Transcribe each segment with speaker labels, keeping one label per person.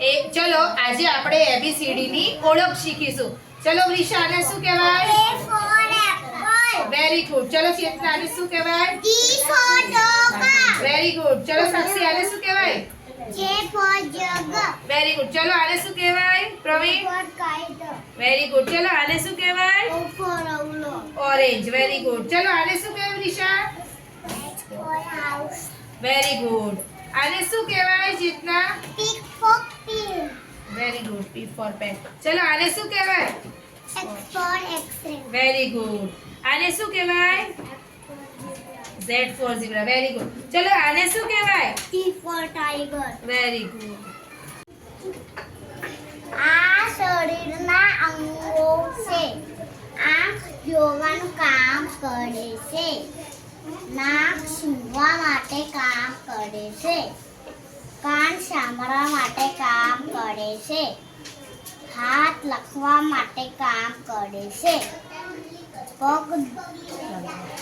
Speaker 1: એ ચલો આજે આપણે એબીસીડી ની ઓળખ શીખીશું. ચલો વૃષા આને શું કહેવાય. વેરી ગુડ ચલો ચેતના આને શું કહેવાય?
Speaker 2: D for dog.
Speaker 1: Very good ચલો સાક્ષી આને શું કહેવાય. વેરી ગુડ ચલો આને શું કહેવાય? પ્રવીણ. વેરી ગુડ ચલો આને શું કહેવાય. ઓરેન્જ વેરી ગુડ ચલો આને શું કહેવાય
Speaker 2: house.
Speaker 1: વેરી ગુડ આને શું કહેવાય
Speaker 2: જીતના.
Speaker 1: Very good P for pen ચલો આને શું કહેવાય. વેરી ગુડ આને શું કહેવાય? Z for zebra very good ચલો આને શું કહેવાય?
Speaker 2: T for tiger
Speaker 1: very good
Speaker 2: આ શરીરના અંગો છે. આંખ જોવાનું કામ કરે છે. નાક સૂંઘવા માટે કામ કરે છે. કાન સાંભળવા માટે કામ કરે છે. હાથ લખવા માટે કામ કરે છે. પગ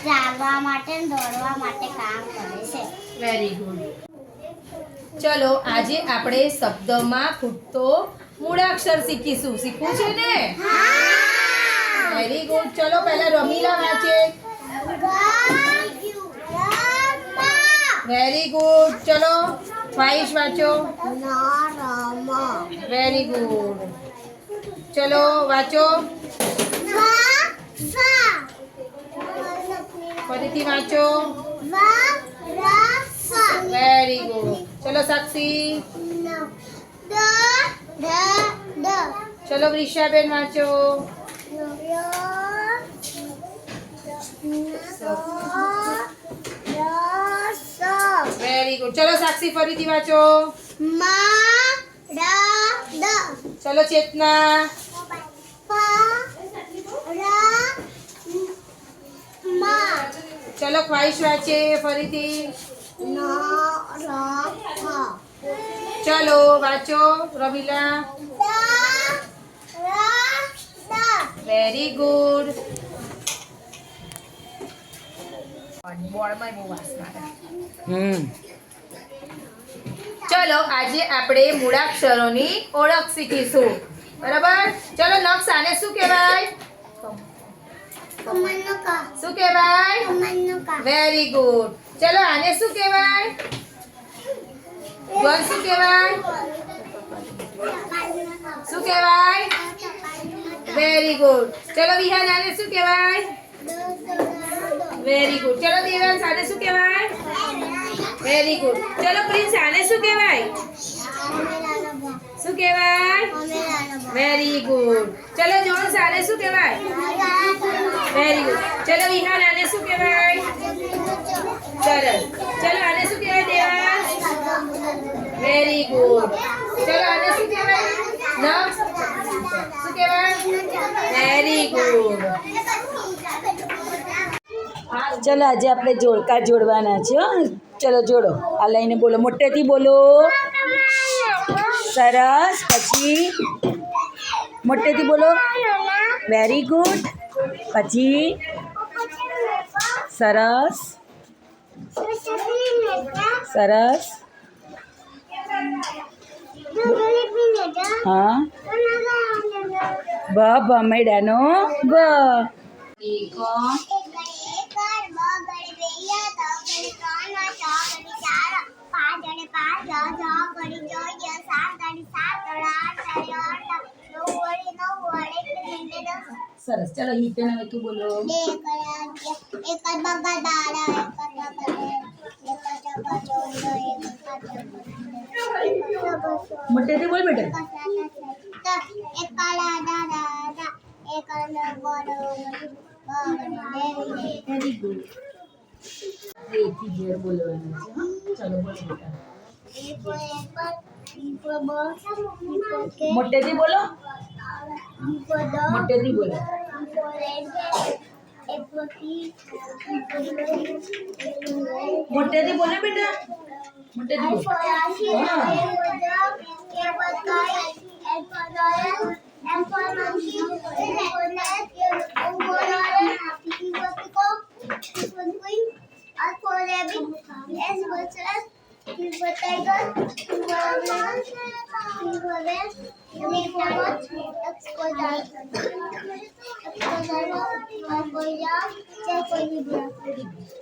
Speaker 2: ચાલવા માટે દોડવા માટે કામ કરે છે.
Speaker 1: વેરી ગુડ ચલો આજે આપણે શબ્દમાં ખૂટતો મૂળાક્ષર શીખીશું. શીખવું છે ને? વેરી ગુડ ચલો પહેલા રમીલા વાંચે. વેરી ગુડ ચલો ફાઈશ વાંચો. વેરી ગુડ ચલો, વાંચો. ફરીથી વાંચો. વેરી ગુડ ચલો, સાક્ષી. ચલો, વૃષાબેન વાંચો. ગુડ ચલો સાક્ષી ફરીથી વાંચો. ચલો ચેતના. ચલો ખ્વાહિશ વાંચે ફરીથી. ચલો વાંચો રમીલા. વેરી ગુડ બોર્ડમાં બહુ વાસ મારે. ચલો, આજે આપણે મૂળાક્ષરોની ઓળખ શીખીશું. બરાબર? ચલો આને શું કહેવાય? શું કહેવાય? વેરી ગુડ ચલો, આને શું કહેવાય? જોન શું કહેવાય? શું કહેવાય? વેરી ગુડ ચલો, વિહાન આને શું કહેવાય? વેરી ગુડ ચલો, દેવાંશ, આને શું કહેવાય? વેરી ગુડ ચલો પ્રિન્સ, આને શું કહેવાય? શું કહેવાય? વેરી ગુડ ચલો જોન્સ, આને શું કહેવાય? વેરી ગુડ ચલો વિહાન, આને શું કહેવાય? સરસ ચલો આને શું કહેવાય દેવાંશ વેરી ગુડ ચલો આને શું કહેવાય નક્ષ શું કહેવાય વેરી ગુડ
Speaker 3: ચલો, આજે આપણે જોડકા જોડવાના છે. ચલો, જોડો. આ લઈને બોલો. મોટેથી બોલો. સરસ. પછી? મોટેથી બોલો. વેરી ગુડ પછી? સરસ. સરસ. હા. બ ભમેડાનો બ સરસ ચલો હિતેન હવે તું બોલો મોટેથી બોલ બેટા વેરી ગુડ એથી ઘેર બોલવાનું છે હો. ચલો બોલો બેટા મોટેથી બોલો. મોટેથી બોલો. મોટેથી બોલો બેટા. મોટેથી બોલો.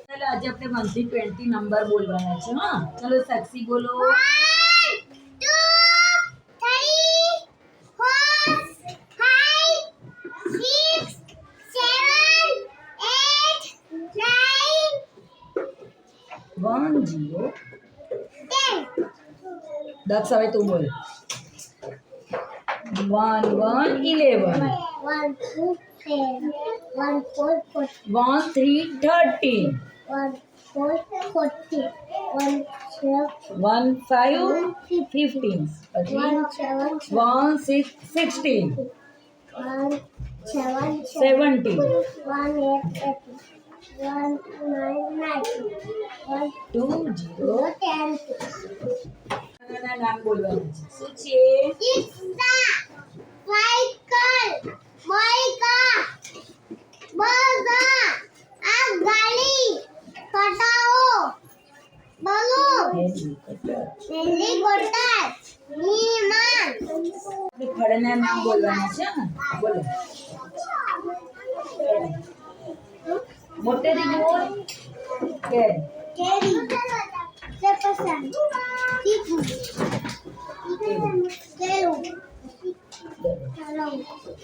Speaker 3: ચાલો આજે આપણે વનથી ટ્વેન્ટી નંબર બોલવાના છે હા. ચલો સાક્ષી બોલો. વન જીરો દક્ષ હવે તું બોલ One, one, eleven.
Speaker 2: One, two, ten. One, four, fourteen.
Speaker 3: One, three, thirteen.
Speaker 2: One, four, fourteen. One, twelve.
Speaker 3: One, five, one, fifteen. Okay.
Speaker 2: One, seven.
Speaker 3: One, six, sixteen.
Speaker 2: One, seven,
Speaker 3: seventeen.
Speaker 2: One, eight, eighteen. One, nine, nineteen. One, two,
Speaker 3: zero, ten. Two.
Speaker 2: নাম cycle, moika, burger, આ ગાડી, કટાઓ, balloon, helicopter, વિમાન,
Speaker 3: આપણે ફળના નામ બોલવાના છે? બોલો. મોટેથી બોલ કેરી.
Speaker 2: કેરી, ચીકુ, કેળું, તરંગ,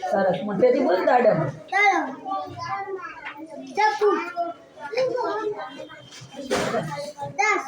Speaker 3: સરસ મોટેથી બોલ દાડમ
Speaker 2: દસ